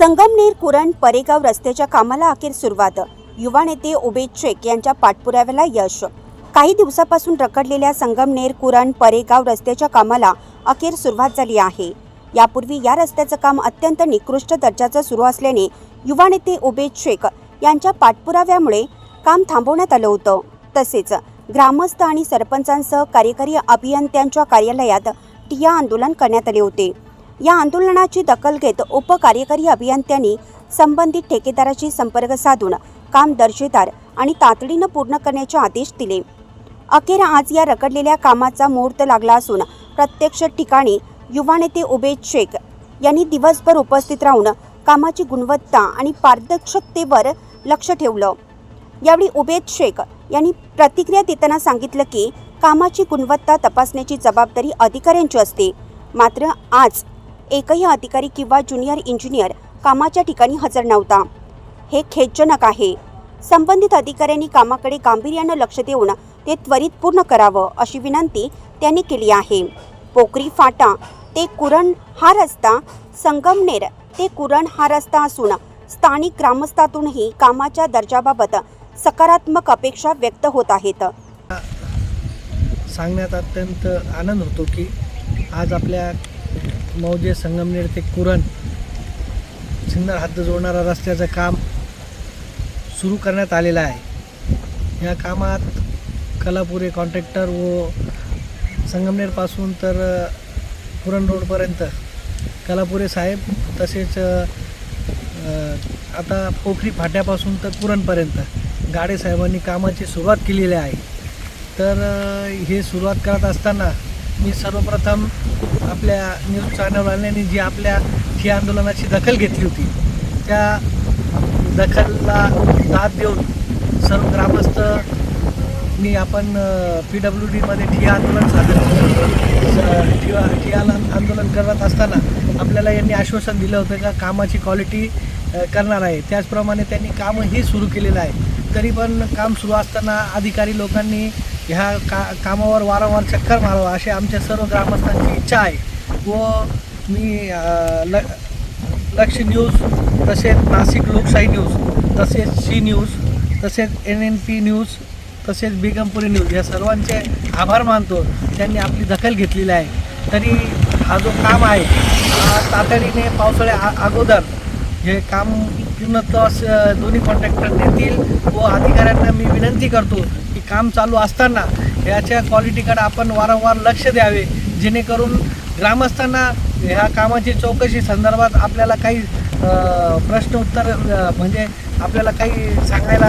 संगमनेर कुरण परेगाव रस्त्याच्या कामाला अखेर सुरुवात. युवा नेते उबेद शेख यांच्या पाठपुराव्याला यश. काही दिवसापासून रखडलेल्या संगमनेर कुरण परेगाव रस्त्याच्या कामाला अखेर सुरुवात झाली आहे. यापूर्वी या रस्त्याचं काम अत्यंत निकृष्ट दर्जाचं सुरू असल्याने युवा नेते उबेद शेख यांच्या पाठपुराव्यामुळे काम थांबवण्यात आलं होतं. तसेच ग्रामस्थ आणि सरपंचांसह कार्यकारी अभियंत्यांच्या कार्यालयात टिया आंदोलन करण्यात आले होते. या आंदोलनाची दखल घेत उपकार्यकारी अभियंत्यांनी संबंधित ठेकेदाराशी संपर्क साधून काम दर्जेदार आणि तातडीनं पूर्ण करण्याचे आदेश दिले. अखेर आज या रखडलेल्या कामाचा मुहूर्त लागला असून प्रत्यक्ष ठिकाणी युवा नेते उबेद शेख यांनी दिवसभर उपस्थित राहून कामाची गुणवत्ता आणि पारदर्शकतेवर लक्ष ठेवलं. यावेळी उबेद शेख यांनी प्रतिक्रिया देताना सांगितलं की कामाची गुणवत्ता तपासण्याची जबाबदारी अधिकाऱ्यांची असते. मात्र आज एकही अधिकारी किंवा ज्युनियर इंजिनियर कामाच्या ठिकाणी हजर नव्हता. हे खेदजनक आहे. संबंधित अधिकाऱ्यांनी कामाकडे गांभीर्यानं लक्ष देऊन ते त्वरित पूर्ण करावं अशी विनंती त्यांनी केली आहे. पोकरी फाटा ते कुरण हा रस्ता संगमनेर ते कुरण हा रस्ता असून स्थानिक ग्रामस्थातूनही कामाच्या दर्जाबाबत सकारात्मक अपेक्षा व्यक्त होत आहेत. सांगण्यात अत्यंत आनंद होतो की आज आपल्या मौजे संगमनेर ते कुरण. सिन्नर हद्द जोडणारा रस्त्याचं काम सुरू करण्यात आलेलं आहे. या कामात कलापुरे कॉन्ट्रॅक्टर व संगमनेरपासून तर कुरण रोडपर्यंत कलापुरे साहेब तसेच आता पोखरी फाट्यापासून तर कुरणपर्यंत गाडे साहेबांनी कामाची सुरुवात केलेली आहे. तर हे सुरुवात करत असताना मी सर्वप्रथम आपल्या न्यूज चॅनलवाल्यांनी जी आपल्या ठिया आंदोलनाची दखल घेतली होती त्या दखलला दाद देऊन सर्व ग्रामस्थ मी आपण पी डब्ल्यू डीमध्ये ठिया आंदोलन सादर केलं. ठिया ठियाला आंदोलन करत असताना आपल्याला यांनी आश्वासन दिलं होतं का कामाची क्वालिटी करणार आहे. त्याचप्रमाणे त्यांनी कामही सुरू केलेलं आहे. तरी पण काम सुरू असताना अधिकारी लोकांनी ह्या का कामावर वारंवार चक्कर मारावं अशी आमच्या सर्व ग्रामस्थांची इच्छा आहे. व मी ल लक्ष न्यूज तसेच नाशिक लोकशाही न्यूज तसेच सी न्यूज तसेच एन एन पी न्यूज तसेच बेगमपुरी न्यूज या सर्वांचे आभार मानतो. त्यांनी आपली दखल घेतलेली आहे. तरी हा जो काम आहे तातडीने पावसाळ्या अगोदर हे काम पूर्णतः दोन्ही कॉन्ट्रॅक्टर देतील व अधिकाऱ्यांना मी विनंती करतो काम चालू असताना याच्या क्वालिटीकडे आपण वारंवार लक्ष द्यावे जेणेकरून ग्रामस्थांना ह्या कामाची चौकशी संदर्भात आपल्याला काही प्रश्न उत्तर म्हणजे आपल्याला काही सांगायला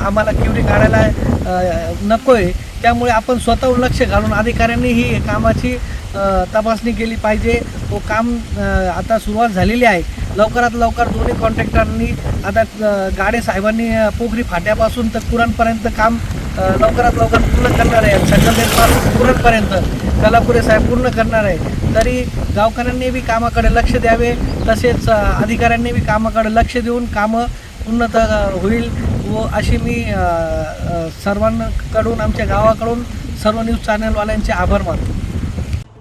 आम्हाला किवडी काढायला नको आहे त्यामुळे आपण स्वतःहून लक्ष घालून अधिकाऱ्यांनी ही कामाची तपासणी केली पाहिजे. व काम आता सुरुवात झालेली आहे. लवकरात लवकर दोन्ही कॉन्ट्रॅक्टरांनी आता गाडे साहेबांनी पोखरी फाट्यापासून तर कुरणपर्यंत काम लवकरात लवकर पूर्ण करणार आहे. संगमनेरपासून कुरणपर्यंत कलापुरे साहेब पूर्ण करणार आहे. तरी गावकऱ्यांनी बी कामाकडे लक्ष द्यावे. तसेच अधिकाऱ्यांनी बी कामाकडे लक्ष देऊन कामं उन्नत होईल व अशी मी सर्वांकडून आमच्या गावाकडून सर्व न्यूज चॅनलवाल्यांचे आभार मानतो.